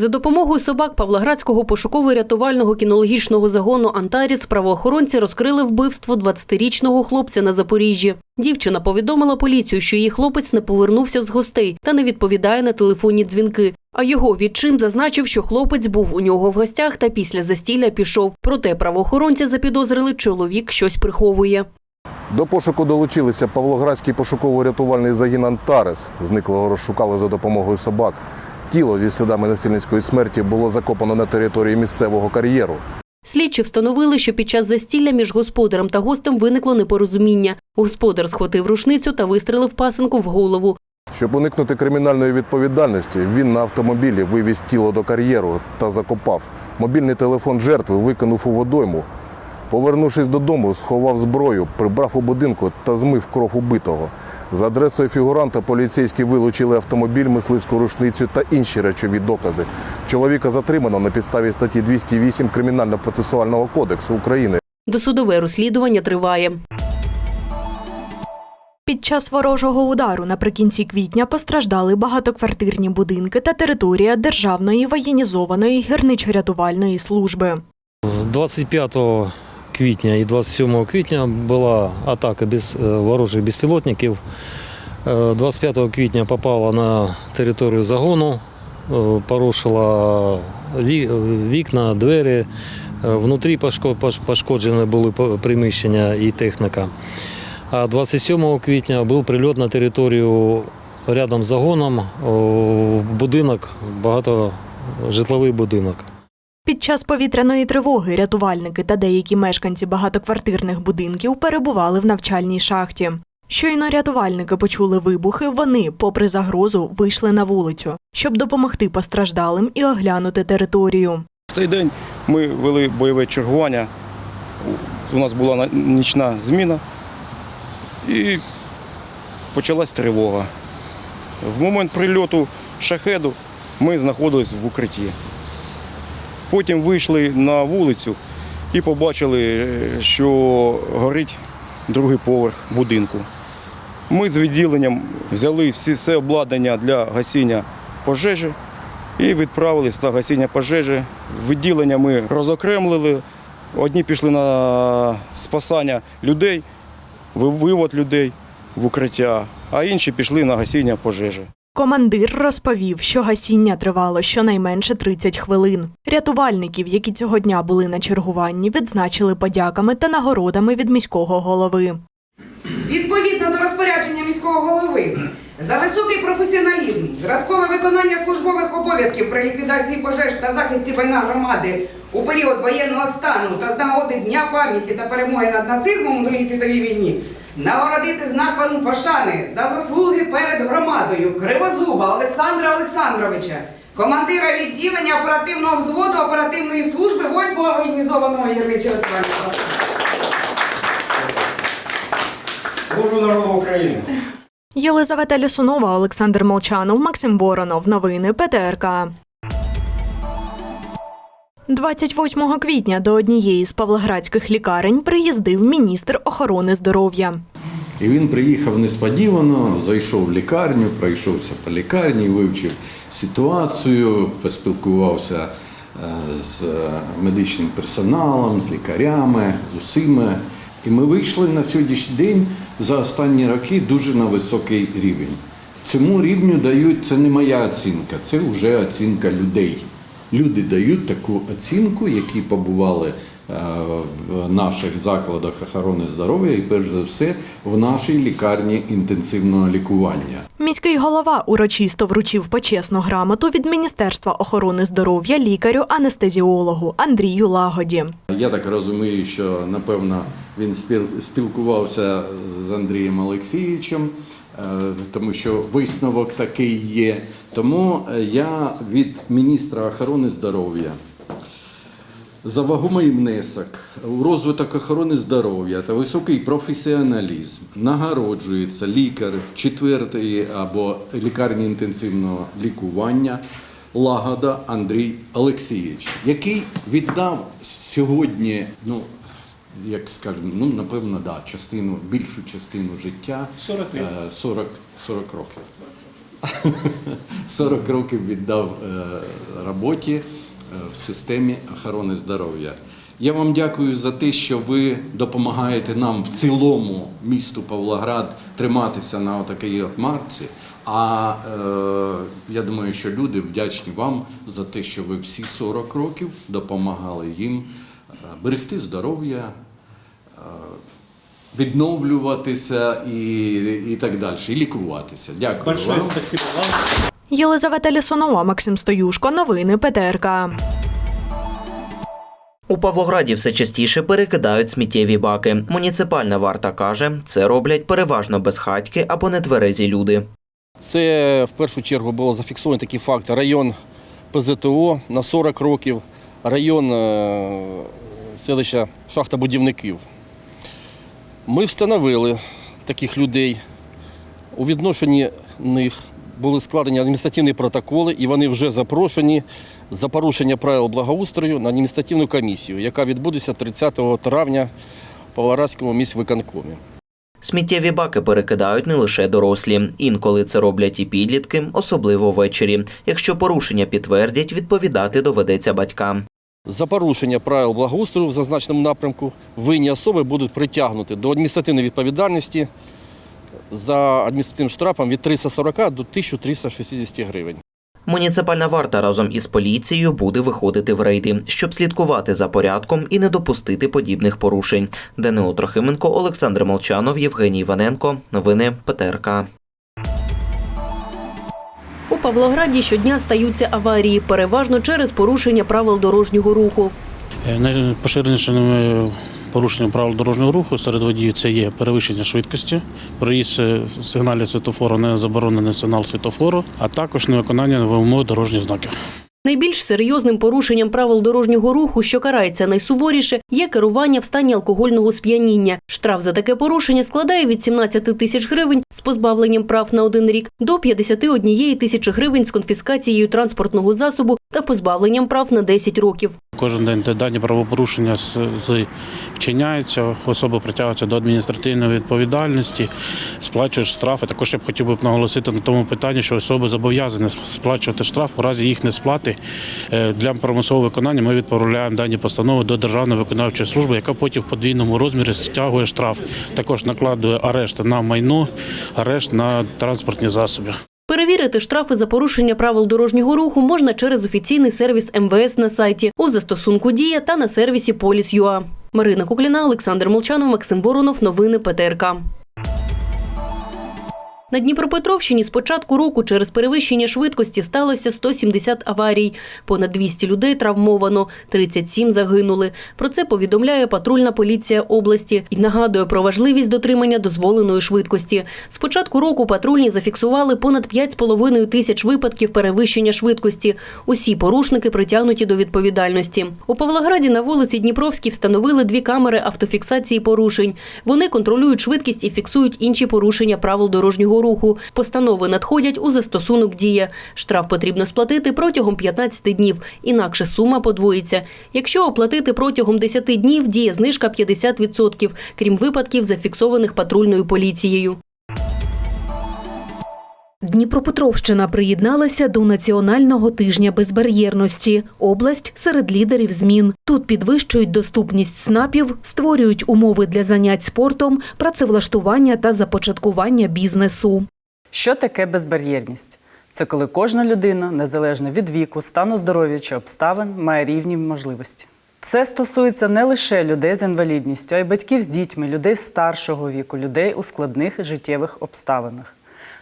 За допомогою собак Павлоградського пошуково-рятувального кінологічного загону Антаріс правоохоронці розкрили вбивство 20-річного хлопця на Запоріжжі. Дівчина повідомила поліцію, що її хлопець не повернувся з гостей та не відповідає на телефонні дзвінки. А його відчим зазначив, що хлопець був у нього в гостях та після застілля пішов. Проте правоохоронці запідозрили, чоловік щось приховує. До пошуку долучилися Павлоградський пошуково-рятувальний загін Антарес. Зниклого розшукали за допомогою собак. Тіло зі слідами насильницької смерті було закопано на території місцевого кар'єру. Слідчі встановили, що під час застілля між господарем та гостем виникло непорозуміння. Господар схватив рушницю та вистрелив пасенку в голову. Щоб уникнути кримінальної відповідальності, він на автомобілі вивіз тіло до кар'єру та закопав. Мобільний телефон жертви викинув у водойму. Повернувшись додому, сховав зброю, прибрав у будинку та змив кров убитого. За адресою фігуранта поліцейські вилучили автомобіль, мисливську рушницю та інші речові докази. Чоловіка затримано на підставі статті 208 Кримінально-процесуального кодексу України. Досудове розслідування триває. Під час ворожого удару наприкінці квітня постраждали багатоквартирні будинки та територія Державної воєнізованої гірничо-рятувальної служби. 25 квітня і 27 квітня була атака без, е, ворожих безпілотників. Е, 25 квітня попала на територію загону, е, порушила вікна, двері. Е, Внутрі пошкоджені були приміщення і техніка. А 27 квітня був прильот на територію рядом з загоном, будинок, багатожитловий будинок. Під час повітряної тривоги рятувальники та деякі мешканці багатоквартирних будинків перебували в навчальній шахті. Щойно рятувальники почули вибухи, вони, попри загрозу, вийшли на вулицю, щоб допомогти постраждалим і оглянути територію. В цей день ми вели бойове чергування. У нас була на- нічна зміна і почалась тривога. В момент прильоту шахеду ми знаходились в укритті. Потім вийшли на вулицю і побачили, що горить другий поверх будинку. Ми з відділенням взяли всі все обладнання для гасіння пожежі і відправились на гасіння пожежі. Відділення ми розокремлили. Одні пішли на спасання людей, вивод людей в укриття, а інші пішли на гасіння пожежі. Командир розповів, що гасіння тривало щонайменше 30 хвилин. Рятувальників, які цього дня були на чергуванні, відзначили подяками та нагородами від міського голови. Відповідно до розпорядження міського голови, за високий професіоналізм, зразкове виконання службових обов'язків при ліквідації пожеж та захисті майна громади у період воєнного стану та з нагоди Дня пам'яті та перемоги над нацизмом у Другій світовій війні, нагородити знаком пошани за заслуги перед громадою Кривозуба Олександра Олександровича, командира відділення оперативного взводу оперативної служби 8-го воєнізованого гірничого рятувального. Служу народу України! Єлизавета Лісунова, Олександр Молчанов, Максим Воронов. Новини ПТРК. 28 квітня до однієї з павлоградських лікарень приїздив міністр охорони здоров'я. І він приїхав несподівано, зайшов в лікарню, пройшовся по лікарні, вивчив ситуацію, поспілкувався е, з медичним персоналом, з лікарями, з усіма. І ми вийшли на сьогоднішній день за останні роки дуже на високий рівень. Цьому рівню дають, це не моя оцінка, це вже оцінка людей. Люди дають таку оцінку, які побували е, в наших закладах охорони здоров'я і перш за все в нашій лікарні інтенсивного лікування. Міський голова урочисто вручив почесну грамоту від Міністерства охорони здоров'я лікарю-анестезіологу Андрію Лагоді. Я так розумію, що напевно він спіл- спілкувався з Андрієм Олексійовичем, е, тому що висновок такий є. Тому е, я від міністра охорони здоров'я за вагомий внесок у розвиток охорони здоров'я та високий професіоналізм нагороджується лікар четвертої або лікарні інтенсивного лікування Лагода Андрій Олексійович, який віддав сьогодні, ну як скажемо, ну напевно, да, частину, більшу частину життя 40, 40, 40 років. 40 років віддав е, роботі е, в системі охорони здоров'я. Я вам дякую за те, що ви допомагаєте нам в цілому місту Павлоград триматися на такій от марці. А е, я думаю, що люди вдячні вам за те, що ви всі 40 років допомагали їм е, берегти здоров'я, відновлюватися і, і так далі, і лікуватися. Дякую Большое вам. спасибо вам. Єлизавета Лісунова, Максим Стоюшко. Новини ПТРК. У Павлограді все частіше перекидають сміттєві баки. Муніципальна варта каже, це роблять переважно безхатьки або нетверезі люди. Це в першу чергу було зафіксовано такий факт. Район ПЗТО на 40 років, район е, селища Шахта будівників. Ми встановили таких людей. У відношенні них були складені адміністративні протоколи, і вони вже запрошені за порушення правил благоустрою на адміністративну комісію, яка відбудеться 30 травня в Павлоградському міськвиконкомі. Сміттєві баки перекидають не лише дорослі. Інколи це роблять і підлітки, особливо ввечері. Якщо порушення підтвердять, відповідати доведеться батькам. За порушення правил благоустрою в зазначеному напрямку винні особи будуть притягнуті до адміністративної відповідальності за адміністративним штрафом від 340 до 1360 гривень. Муніципальна варта разом із поліцією буде виходити в рейди, щоб слідкувати за порядком і не допустити подібних порушень. Данило Трохименко, Олександр Молчанов, Євгеній Іваненко. Новини ПТРК. У Павлограді щодня стаються аварії, переважно через порушення правил дорожнього руху. Е, Найпоширенішими порушенням правил дорожнього руху серед водіїв це є перевищення швидкості, проїзд сигналів світофору не заборонений сигнал світофору, а також невиконання вимог дорожніх знаків. Найбільш серйозним порушенням правил дорожнього руху, що карається найсуворіше, є керування в стані алкогольного сп'яніння. Штраф за таке порушення складає від 17 тисяч гривень з позбавленням прав на один рік до 51 тисячі гривень з конфіскацією транспортного засобу та позбавленням прав на 10 років. Кожен день дані правопорушення вчиняються, особи притягуються до адміністративної відповідальності, сплачують штрафи. Також я б хотів би наголосити на тому питанні, що особи зобов'язані сплачувати штраф у разі їх несплати. Е, Для примусового виконання ми відправляємо дані постанови до Державної виконавчої служби, яка потім в подвійному розмірі стягує штраф. Також накладує арешт на майно, арешт на транспортні засоби. Перевірити штрафи за порушення правил дорожнього руху можна через офіційний сервіс МВС на сайті, у застосунку Дія та на сервісі Поліс.ЮА. Марина Кукліна, Олександр Молчанов, Максим Воронов. Новини ПТРК. На Дніпропетровщині з початку року через перевищення швидкості сталося 170 аварій. Понад 200 людей травмовано, 37 загинули. Про це повідомляє патрульна поліція області і нагадує про важливість дотримання дозволеної швидкості. З початку року патрульні зафіксували понад 5,5 тисяч випадків перевищення швидкості. Усі порушники притягнуті до відповідальності. У Павлограді на вулиці Дніпровській встановили дві камери автофіксації порушень. Вони контролюють швидкість і фіксують інші порушення правил дорожнього руху. Постанови надходять у застосунок дія. Штраф потрібно сплатити протягом 15 днів, інакше сума подвоїться. Якщо оплатити протягом 10 днів, діє знижка 50%, крім випадків, зафіксованих патрульною поліцією. Дніпропетровщина приєдналася до національного тижня безбар'єрності. Область серед лідерів змін. Тут підвищують доступність СНАПів, створюють умови для занять спортом, працевлаштування та започаткування бізнесу. Що таке безбар'єрність? Це коли кожна людина, незалежно від віку, стану здоров'я чи обставин, має рівні можливості. Це стосується не лише людей з інвалідністю, а й батьків з дітьми, людей старшого віку, людей у складних життєвих обставинах.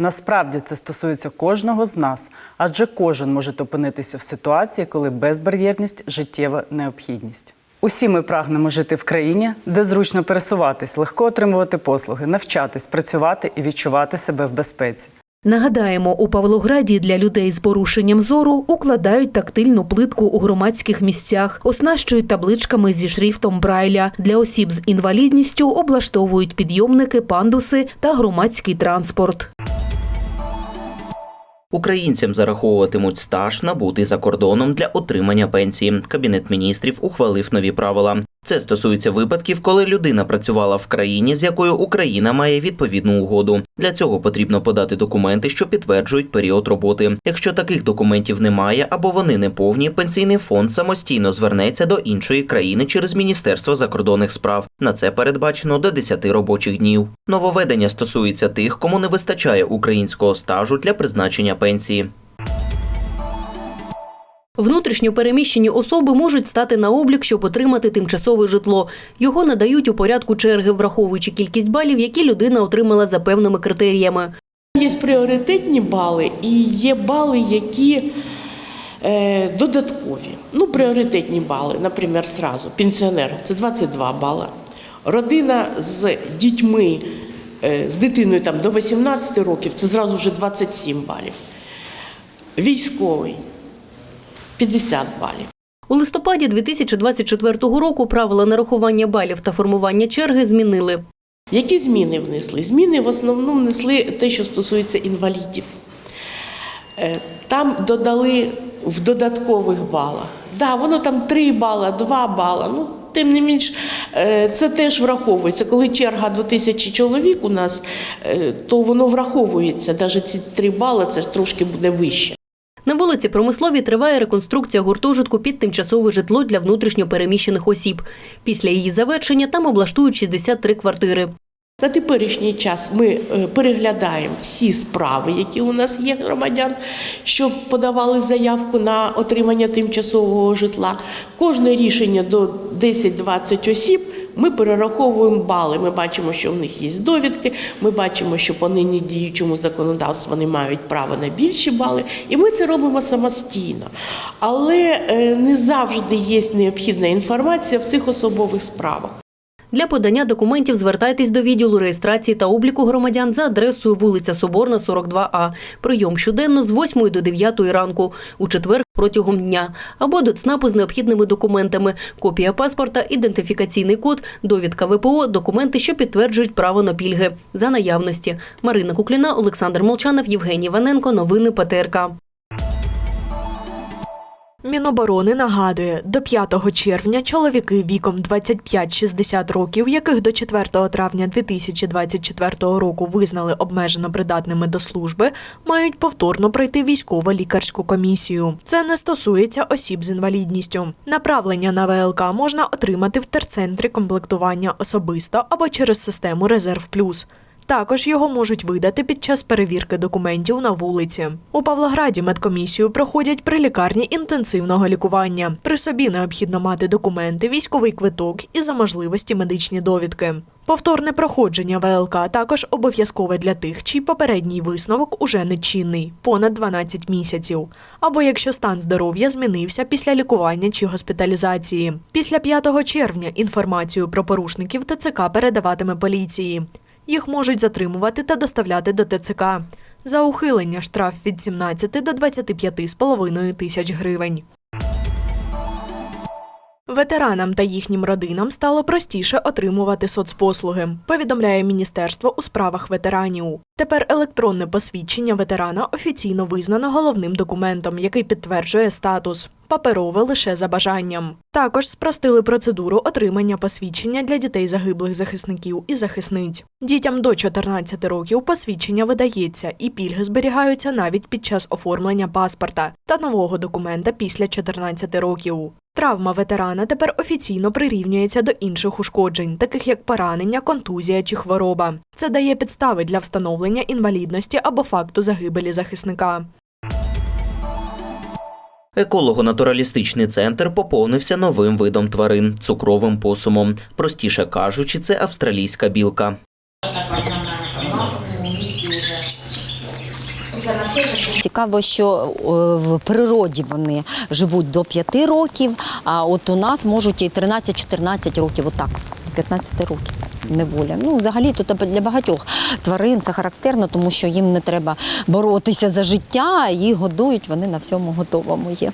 Насправді це стосується кожного з нас, адже кожен може опинитися в ситуації, коли безбар'єрність життєва необхідність. Усі ми прагнемо жити в країні, де зручно пересуватись, легко отримувати послуги, навчатись, працювати і відчувати себе в безпеці. Нагадаємо, у Павлограді для людей з порушенням зору укладають тактильну плитку у громадських місцях, оснащують табличками зі шрифтом Брайля. Для осіб з інвалідністю облаштовують підйомники, пандуси та громадський транспорт. Українцям зараховуватимуть стаж набутий за кордоном для отримання пенсії. Кабінет міністрів ухвалив нові правила. Це стосується випадків, коли людина працювала в країні, з якою Україна має відповідну угоду. Для цього потрібно подати документи, що підтверджують період роботи. Якщо таких документів немає або вони не повні, пенсійний фонд самостійно звернеться до іншої країни через Міністерство закордонних справ. На це передбачено до 10 робочих днів. Нововведення стосується тих, кому не вистачає українського стажу для призначення пенсії. Внутрішньо переміщені особи можуть стати на облік, щоб отримати тимчасове житло. Його надають у порядку черги, враховуючи кількість балів, які людина отримала за певними критеріями. Є пріоритетні бали і є бали, які е, додаткові. Ну, пріоритетні бали, наприклад, сразу. Пенсіонер це 22 бали. Родина з дітьми, е, з дитиною там, до 18 років це зразу вже 27 балів. Військовий 50 балів. У листопаді 2024 року правила нарахування балів та формування черги змінили. Які зміни внесли? Зміни в основному внесли те, що стосується інвалідів. Е, Там додали в додаткових балах. Да, воно там 3 бала, 2 бала. Ну, тим не менш, е, це теж враховується. Коли черга до тисячі чоловік у нас, е, то воно враховується. Навіть ці 3 бали це ж трошки буде вище. На вулиці Промисловій триває реконструкція гуртожитку під тимчасове житло для внутрішньо переміщених осіб. Після її завершення там облаштують 63 квартири. На теперішній час ми е, переглядаємо всі справи, які у нас є громадян, що подавали заявку на отримання тимчасового житла. Кожне рішення до 10-20 осіб. Ми перераховуємо бали. Ми бачимо, що в них є довідки. Ми бачимо, що по нині діючому законодавству вони мають право на більші бали, і ми це робимо самостійно. Але е, не завжди є необхідна інформація в цих особових справах. Для подання документів звертайтесь до відділу реєстрації та обліку громадян за адресою вулиця Соборна, 42А. Прийом щоденно з 8 до 9 ранку, у четвер протягом дня. Або до ЦНАПу з необхідними документами. Копія паспорта, ідентифікаційний код, довідка ВПО, документи, що підтверджують право на пільги. За наявності. Марина Кукліна, Олександр Молчанов, Євгеній Ваненко. Новини ПТРК. Міноборони нагадує, до 5 червня чоловіки віком 25-60 років, яких до 4 травня 2024 року визнали обмежено придатними до служби, мають повторно пройти військово-лікарську комісію. Це не стосується осіб з інвалідністю. Направлення на ВЛК можна отримати в терцентрі комплектування особисто або через систему Резерв Плюс. Також його можуть видати під час перевірки документів на вулиці. У Павлограді медкомісію проходять при лікарні інтенсивного лікування. При собі необхідно мати документи, військовий квиток і за можливості медичні довідки. Повторне проходження ВЛК також обов'язкове для тих, чий попередній висновок уже не чинний понад 12 місяців. Або якщо стан здоров'я змінився після лікування чи госпіталізації. Після 5 червня інформацію про порушників ТЦК передаватиме поліції. Їх можуть затримувати та доставляти до ТЦК. За ухилення штраф від 17 до 25,5 тисяч гривень. Ветеранам та їхнім родинам стало простіше отримувати соцпослуги, повідомляє Міністерство у справах ветеранів. Тепер електронне посвідчення ветерана офіційно визнано головним документом, який підтверджує статус. Паперове лише за бажанням. Також спростили процедуру отримання посвідчення для дітей загиблих захисників і захисниць. Дітям до 14 років посвідчення видається, і пільги зберігаються навіть під час оформлення паспорта та нового документа після 14 років. Травма ветерана тепер офіційно прирівнюється до інших ушкоджень, таких як поранення, контузія чи хвороба. Це дає підстави для встановлення інвалідності або факту загибелі захисника. Еколого-натуралістичний центр поповнився новим видом тварин цукровим посумом. Простіше кажучи, це австралійська білка. Цікаво, що е, в природі вони живуть до 5 років, а от у нас можуть і 13-14 років, отак, до 15 років. Неволя. Ну, взагалі, тут для багатьох тварин це характерно, тому що їм не треба боротися за життя, їх годують, вони на всьому готовому є.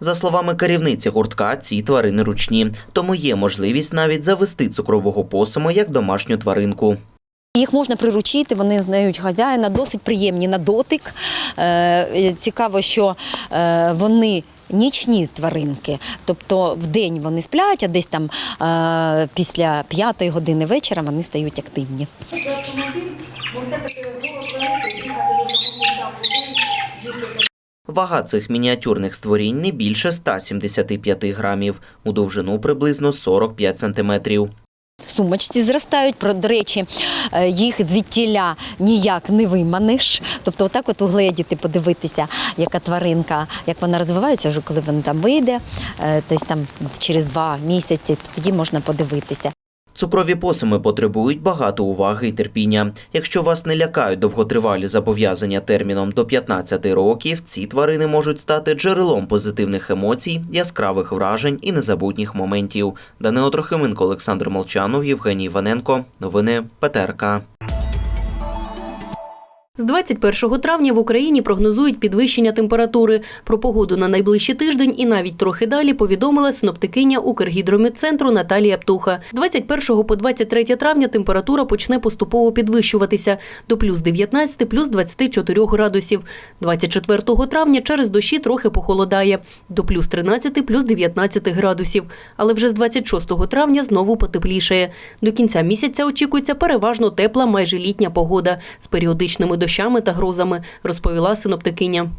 За словами керівниці гуртка, ці тварини ручні, тому є можливість навіть завести цукрового посуму як домашню тваринку. Їх можна приручити, вони знають хазяїна, досить приємні на дотик. Е, Цікаво, що е, вони нічні тваринки, тобто в день вони сплять, а десь там е, після п'ятої години вечора вони стають активні. Вага цих мініатюрних створінь не більше 175 грамів, у довжину приблизно 45 сантиметрів. В сумочці зростають, про до речі, е, їх звідтіля ніяк не виманиш. Тобто, отак от угледіти, подивитися, яка тваринка, як вона розвивається, вже коли вона там вийде, е, десь там через два місяці, то тоді можна подивитися. Цукрові посими потребують багато уваги і терпіння. Якщо вас не лякають довготривалі зобов'язання терміном до 15 років, ці тварини можуть стати джерелом позитивних емоцій, яскравих вражень і незабутніх моментів. Данило Трохименко, Олександр Молчанов, Євгеній Іваненко. Новини ПТРК. З 21 травня в Україні прогнозують підвищення температури. Про погоду на найближчий тиждень і навіть трохи далі повідомила синоптикиня Укргідромедцентру Наталія Птуха. 21 по 23 травня температура почне поступово підвищуватися до плюс 19, плюс 24 градусів. 24 травня через дощі трохи похолодає до плюс 13, плюс 19 градусів. Але вже з 26 травня знову потеплішає. До кінця місяця очікується переважно тепла майже літня погода з періодичними дощами та грозами, розповіла синоптикиня.